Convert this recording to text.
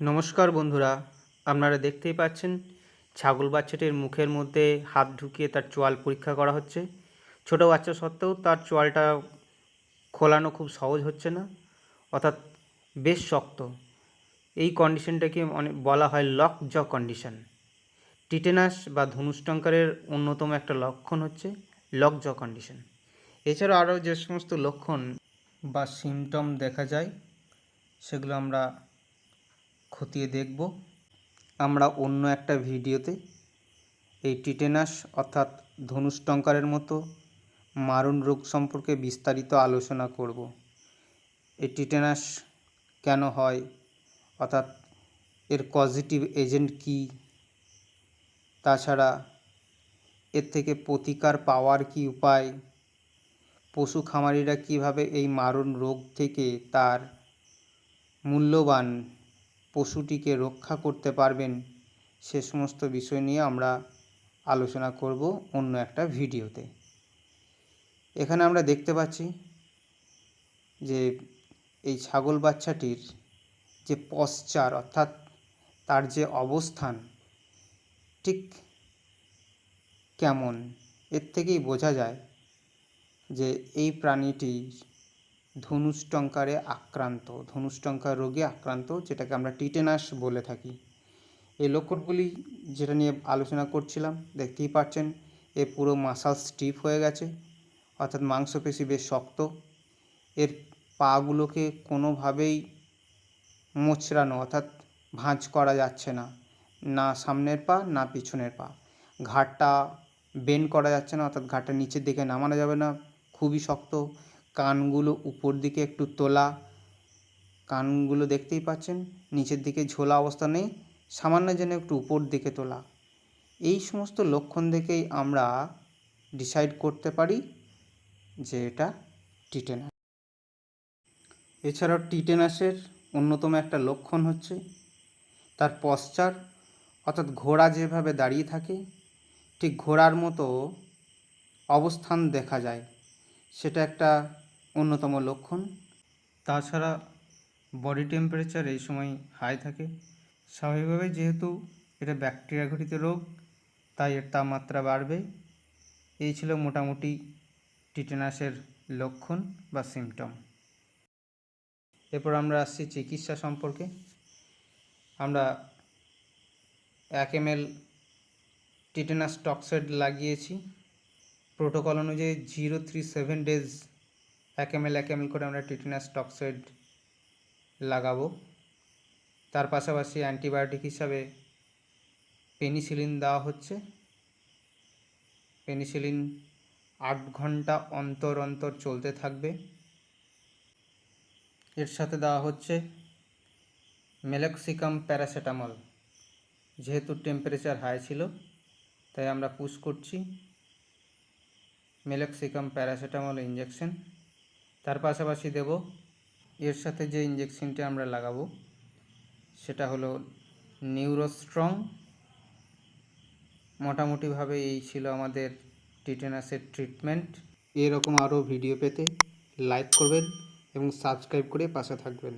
নমস্কার বন্ধুরা, আপনারা দেখতেই পাচ্ছেন, ছাগল বাচ্চাটির মুখের মধ্যে হাত ঢুকিয়ে তার চোয়াল পরীক্ষা করা হচ্ছে। ছোট বাচ্চা সত্ত্বেও তার চোয়ালটা খোলানো খুব সহজ হচ্ছে না, অর্থাৎ বেশ শক্ত। এই কন্ডিশনটাকে অনেক বলা হয় লক জ কন্ডিশন। টিটেনাস বা ধনুষ্টঙ্কারের অন্যতম একটা লক্ষণ হচ্ছে লক জ কন্ডিশন। এছাড়াও আরও যে সমস্ত লক্ষণ বা সিমটম দেখা যায়, সেগুলো আমরা খতিয়ে দেখব। আমরা অন্য একটা ভিডিওতে এই টিটেনাস অর্থাৎ ধনুষ্টঙ্কারের মতো মারণ রোগ সম্পর্কে বিস্তারিত আলোচনা করব। এই টিটেনাস কেন হয়? অর্থাৎ এর পজিটিভ এজেন্ট কী? তাছাড়া এর থেকে প্রতিকার পাওয়ার কি উপায়? পশু খামারিরা কীভাবে এই মারণ রোগ থেকে তার মূল্যবান পশুটিকে রক্ষা করতে পারবেন। সে সমস্ত বিষয় নিয়ে আমরা আলোচনা করব অন্য একটা ভিডিওতে। এখানে আমরা দেখতে পাচ্ছি যে এই ছাগল বাচ্চাটির যে পশ্চার অর্থাৎ তার যে অবস্থান, ঠিক কেমন? এর থেকেই বোঝা যায় যে এই প্রাণীটি ধনুষ্টঙ্কারে আক্রান্ত ধনুষ্টঙ্কার রোগে আক্রান্ত, যেটাকে আমরা টিটেনাস বলে থাকি। এই লক্ষণগুলি যেটা নিয়ে আলোচনা করছিলাম, দেখতেই পাচ্ছেন এ পুরো মাসাল স্টিফ হয়ে গেছে, অর্থাৎ মাংসপেশি বেশ শক্ত। এর পাগুলোকে কোনোভাবেই মোচড়ানো, অর্থাৎ ভাঁজ করা যাচ্ছে না না সামনের পা, না পিছনের পা। ঘাটটা বেন্ড করা যাচ্ছে না, অর্থাৎ ঘাটটা নিচের দিকে নামানো যাবে না, খুবই শক্ত। কানগুলো উপর দিকে একটু তোলা। কানগুলো দেখতেই পাচ্ছেন, নিচের দিকে ঝোলা অবস্থা নেই, সামান্য যেন একটু উপর দিকে তোলা। এই সমস্ত লক্ষণ দেখেই আমরা ডিসাইড করতে পারি যে এটা টিটেনাস। এছাড়াও টিটেনাসের অন্যতম একটা লক্ষণ হচ্ছে তার পশ্চার, অর্থাৎ ঘোড়া যেভাবে দাঁড়িয়ে থাকে, ঠিক ঘোড়ার মতো অবস্থান দেখা যায়। সেটা একটা অন্যতম লক্ষণ। তাছাড়া বডি টেম্পারেচার এই সময় হাই থাকে। স্বাভাবিকভাবে যেহেতু এটা ব্যাকটেরিয়া ঘটিত রোগ, তাই এর তাপমাত্রা বাড়বে। এই ছিল মোটামুটি টিটেনাসের লক্ষণ বা সিমটম এরপর আমরা আসছি চিকিৎসা সম্পর্কে। আমরা এক এম এল টিটেনাস টক্সাইড লাগিয়েছি। প্রোটোকল অনুযায়ী জিরো থ্রি সেভেন ডেজ এক এম এল, এক এম এল করে আমরা টিটেনাস টক্সাইড লাগাবো। তার পাশাপাশি অ্যান্টিবায়োটিক হিসাবে পেনিসিলিন দেওয়া হচ্ছে। পেনিসিলিন আট ঘণ্টা অন্তর অন্তর চলতে থাকবে। এর সাথে দেওয়া হচ্ছে মেলক্সিকাম প্যারাসিটামল। যেহেতু টেম্পারেচার হাই ছিল, তাই আমরা পুশ করছি। মেলক্সিকাম প্যারাসিটামল ইঞ্জেকশন তার পাশাপাশি দেব, এর সাথে যে ইঞ্জেকশনটি আমরা লাগাবো, সেটা হলো নিউরোস্ট্রং মোটামুটিভাবে এই ছিল আমাদের টিটেনাসের ট্রিটমেন্ট এরকম আরও ভিডিও পেতে লাইক করবেন এবং সাবস্ক্রাইব করে পাশে থাকবেন।